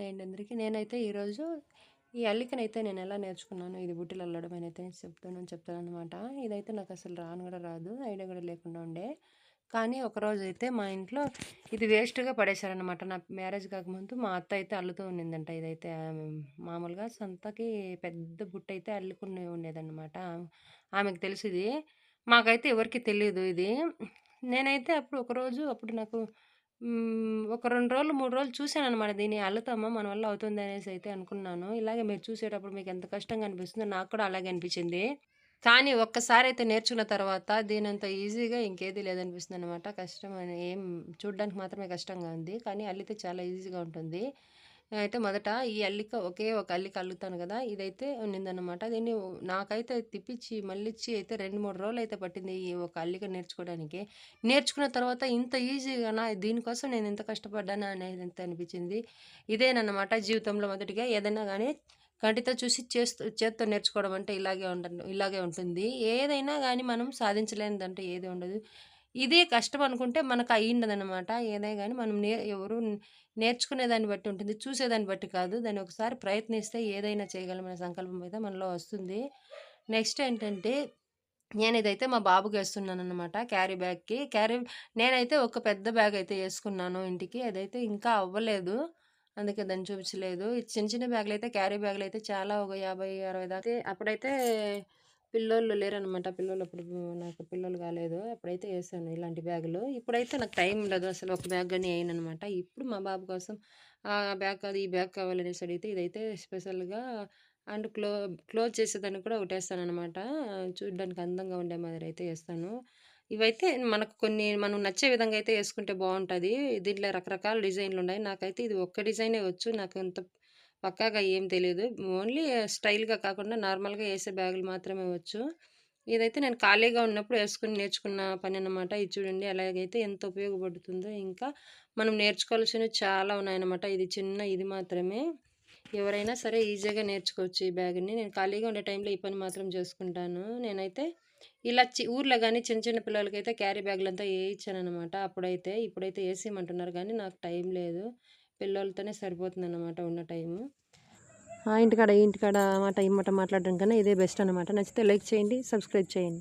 And అందరికీ నేనైతే ఈరోజు ఈ అల్లికనైతే నేను ఎలా నేర్చుకున్నాను? ఇది బుట్టలు అల్లడం అని అయితే చెప్తాను చెప్తాను అనమాట ఇదైతే నాకు అసలు రాను కూడా రాదు ఐడియా కూడా లేకుండా ఉండే. కానీ ఒకరోజు అయితే మా ఇంట్లో ఇది వేస్ట్గా పడేశారనమాట నా మ్యారేజ్ కాకముందు మా అత్త అయితే అల్లుతూ ఉండిందంట. ఇదైతే ఆమె మామూలుగా సంతకి పెద్ద బుట్ట అయితే అల్లుకుని ఉండేదన్నమాట. ఆమెకు తెలుసు ఇది. మాకైతే ఎవరికి తెలియదు ఇది. నేనైతే అప్పుడు ఒకరోజు అప్పుడు నాకు ఒక రెండు రోజులు మూడు రోజులు చూశాను అనమాట దీన్ని అల్లుతామా మన వల్ల అవుతుంది అనేసి అయితే అనుకున్నాను. ఇలాగే మీరు చూసేటప్పుడు మీకు ఎంత కష్టంగా అనిపిస్తుందో నాకు కూడా అలాగే అనిపించింది. కానీ ఒక్కసారి అయితే నేర్చుకున్న తర్వాత దీనంత ఈజీగా ఇంకేది లేదనిపిస్తుంది అనమాట కష్టం అని ఏం చూడడానికి మాత్రమే కష్టంగా ఉంది. కానీ అల్లితే చాలా ఈజీగా ఉంటుంది. అయితే మొదట ఈ అల్లిక ఒకే ఒక అల్లిక అల్లుతాను కదా ఇదైతే ఉన్నిందనమాట దీన్ని నాకైతే తిప్పించి మళ్ళిచ్చి అయితే రెండు మూడు రోజులు అయితే పట్టింది ఈ ఒక అల్లిక నేర్చుకోవడానికి. నేర్చుకున్న తర్వాత ఇంత ఈజీగా దీనికోసం నేను ఎంత కష్టపడ్డానా అనేది ఎంత అనిపించింది? ఇదేనమాట జీవితంలో మొదటిగా. ఏదైనా కానీ కంటితో చూసి చేస్తూ చేత్తో నేర్చుకోవడం అంటే ఇలాగే ఉండ ఇలాగే ఉంటుంది. ఏదైనా కానీ మనం సాధించలేనిదంటే ఏది ఉండదు. ఇదే కష్టం అనుకుంటే మనకు అయ్యిండదనమాట ఏదే కానీ మనం నే ఎవరు నేర్చుకునే దాన్ని బట్టి ఉంటుంది. చూసేదాన్ని బట్టి కాదు. దాన్ని ఒకసారి ప్రయత్నిస్తే ఏదైనా చేయగలమనే సంకల్పం అయితే మనలో వస్తుంది. నెక్స్ట్ ఏంటంటే నేను ఇదైతే మా బాబుకి వేస్తున్నాను అనమాట క్యారీ బ్యాగ్కి. క్యారీ నేనైతే ఒక పెద్ద బ్యాగ్ అయితే వేసుకున్నాను ఇంటికి. అదైతే ఇంకా అవ్వలేదు. అందుకే దాన్ని చూపించలేదు. చిన్న చిన్న బ్యాగులు అయితే క్యారీ బ్యాగులు అయితే చాలా ఒక యాభై అరవై దాకా. అప్పుడైతే పిల్లోళ్ళు లేరనమాట పిల్లోళ్ళు అప్పుడు నాకు పిల్లలు కాలేదు. అప్పుడైతే వేసాను ఇలాంటి బ్యాగులు. ఇప్పుడైతే నాకు టైం ఉండదు అసలు ఒక బ్యాగ్ కానీ అనమాట ఇప్పుడు మా బాబు కోసం ఆ బ్యాగ్ కాదు ఈ బ్యాగ్ కావాలనేసి అడిగితే ఇదైతే స్పెషల్గా అండ్ క్లో క్లోజ్ చేసేదాన్ని కూడా ఒకటేస్తాను అనమాట చూడడానికి అందంగా ఉండే మాదిరి అయితే వేస్తాను. ఇవైతే మనకు కొన్ని మనం నచ్చే విధంగా అయితే వేసుకుంటే బాగుంటుంది. దీంట్లో రకరకాల డిజైన్లు ఉన్నాయి నాకైతే ఇది ఒక్క డిజైనే వచ్చు. నాకు అంత పక్కాగా ఏం తెలియదు ఓన్లీ స్టైల్గా కాకుండా నార్మల్గా వేసే బ్యాగులు మాత్రమే వచ్చు. ఇదైతే నేను ఖాళీగా ఉన్నప్పుడు వేసుకుని నేర్చుకున్న పని అన్నమాట. ఇది చూడండి అలాగైతే ఎంత ఉపయోగపడుతుందో. ఇంకా మనం నేర్చుకోవాల్సినవి చాలా ఉన్నాయన్నమాట. ఇది చిన్న ఇది మాత్రమే. ఎవరైనా సరే ఈజీగా నేర్చుకోవచ్చు ఈ బ్యాగ్ని. నేను ఖాళీగా ఉండే టైంలో ఈ పని మాత్రం చేసుకుంటాను. నేనైతే ఇలా చి ఊర్లో కానీ చిన్న చిన్న పిల్లలకైతే క్యారీ బ్యాగులంతా వేయించానమాట అప్పుడైతే ఇప్పుడైతే వేసేయమంటున్నారు కానీ నాకు టైం లేదు. పిల్లలతోనే సరిపోతుందన్నమాట ఉన్న టైము. ఇంటికాడ ఇంటికాడ మాట ఇమ్మట మాట్లాడడం కన్నా ఇదే బెస్ట్ అనమాట నచ్చితే లైక్ చేయండి సబ్స్క్రైబ్ చేయండి.